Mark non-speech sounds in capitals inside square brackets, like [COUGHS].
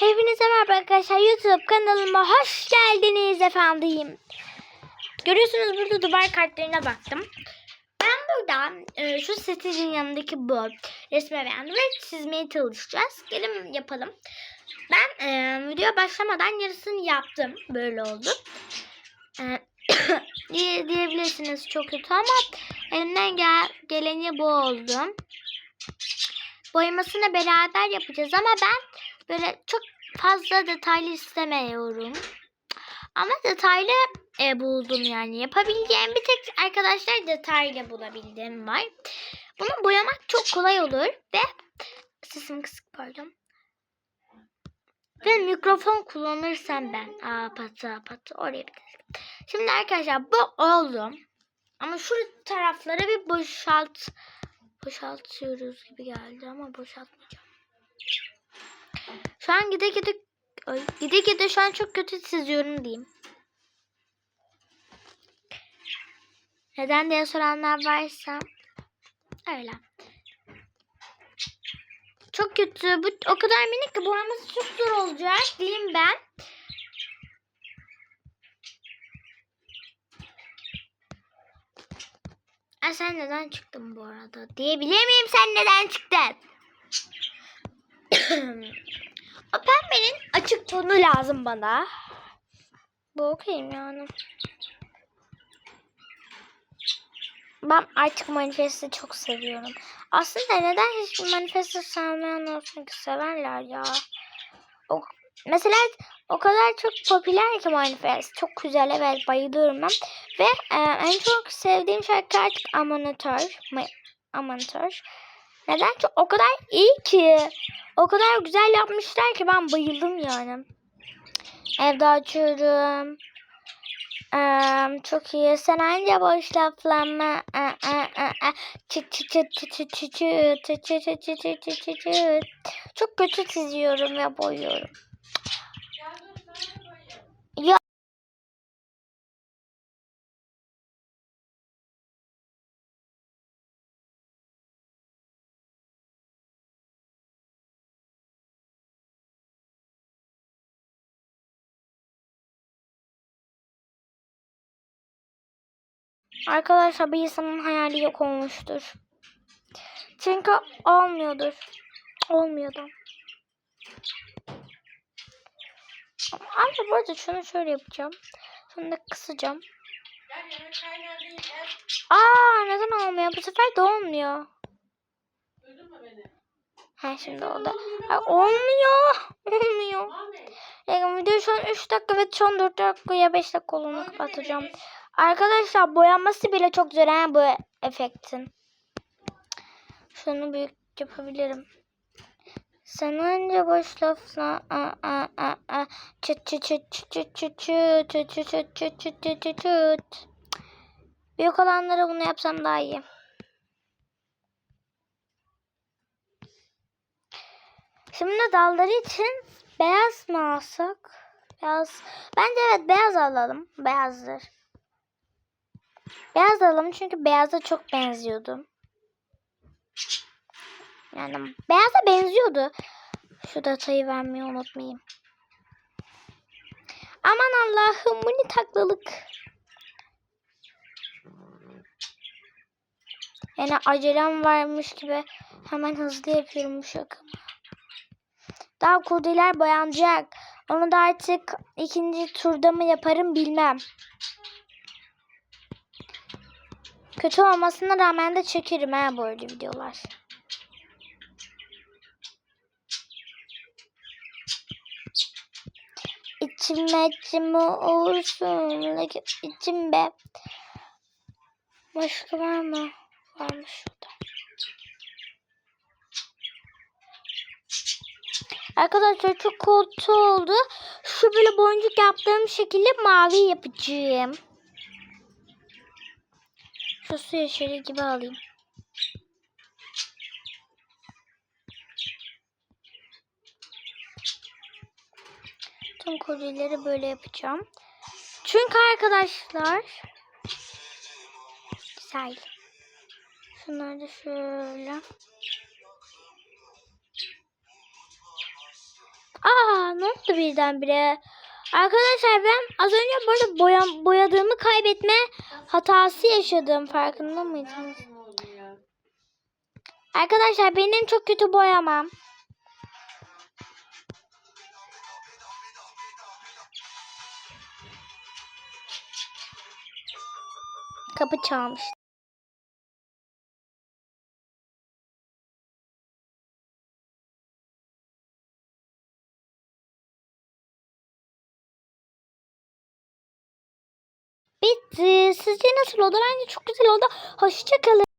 Hepinize merhaba arkadaşlar YouTube kanalıma hoş geldiniz efendim. Görüyorsunuz burada duvar kartlarına baktım. Ben burada e, şu setin yanındaki bu resme beğendim ve çizmeye çalışacağız. Gelin yapalım. Ben e, video başlamadan yarısını yaptım. Böyle oldu. E, [COUGHS] diye, diyebilirsiniz çok kötü ama elimden gel, geleni bu oldu. Boyamasını beraber yapacağız ama ben böyle çok fazla detaylı istemiyorum. Ama detaylı e, buldum yani. Yapabileceğim bir tek arkadaşlar detaylı bulabildiğim var. Bunu boyamak çok kolay olur ve sesim kısık pardon. Ve mikrofon kullanırsam ben. Aa patı patı oraya bir Şimdi arkadaşlar bu oldu. Ama şu tarafları bir boşalt boşaltıyoruz gibi geldi ama boşaltmayacağım. Şu an gide gide ay, gide gide şu an çok kötü çiziyorum diyeyim. Neden diye soranlar varsa öyle. Çok kötü. Bu o kadar minik ki boyaması çok zor olacak diyeyim ben. Aa, sen neden çıktın bu arada? Diyebilir miyim sen neden çıktın? O pembenin açık tonu lazım bana. Bu okuyayım yani. Ben artık manifesti çok seviyorum. Aslında neden hiç manifesti sevmeyen olsun ki severler ya. O, mesela o kadar çok popüler ki manifest. Çok güzel evet bayılıyorum ben. Ve e, en çok sevdiğim şarkı artık Amanatör. Amanatör. Neden? Çünkü o kadar iyi ki. O kadar güzel yapmışlar ki ben bayıldım yani. Evde açıyorum. Ee, çok iyi. Sen anca boş laflanma. Çıt çıt çıt çıt çıt çıt çıt çıt çıt çıt çıt. Çok kötü çiziyorum ve boyuyorum. Arkadaşlar bir insanın hayali yok olmuştur. Çünkü olmuyordur. Olmuyordu. Ama bu arada şunu şöyle yapacağım. Şunu da kısacağım. Aa neden olmuyor? Bu sefer de olmuyor. Ha şimdi oldu. Ay, olmuyor. [LAUGHS] Olmuyor. Yani video şu an 3 dakika ve son 4 dakikaya 5 dakika olduğunu kapatacağım. Arkadaşlar boyanması bile çok zor ha bu efektin. Şunu büyük yapabilirim. Sen önce boş lafla a a a a çıt çıt çıt çıt çıt çıt çıt çıt çıt Büyük olanlara bunu yapsam daha iyi. Şimdi dalları için beyaz mı alsak? Beyaz. Bence evet beyaz alalım. Beyazdır. Beyaz alalım çünkü beyaza çok benziyordu. Yani beyaza benziyordu. Şu datayı vermeyi unutmayayım. Aman Allah'ım bu ne taklılık. Yani acelem varmış gibi hemen hızlı yapıyorum bu şakamı. Daha kurdeler boyanacak. Onu da artık ikinci turda mı yaparım bilmem. Kötü olmasına rağmen de çekerim ha böyle videolar. İçime içime olsun. İçimde. Başka var mı? Varmış şurada. Arkadaşlar çok kötü oldu. Şu böyle boncuk yaptığım şekilde mavi yapacağım. Şu su yeşili gibi alayım. Tüm kolyeleri böyle yapacağım. Çünkü arkadaşlar güzel. Şunları da şöyle. Aa Ne oldu birdenbire? Arkadaşlar ben az önce burada boya, boyadığımı kaybetme hatası yaşadım. Farkında mıydınız? Arkadaşlar benim çok kötü boyamam. Kapı çalmış. Bitti. Sizce nasıl oldu? Bence çok güzel oldu. Hoşçakalın.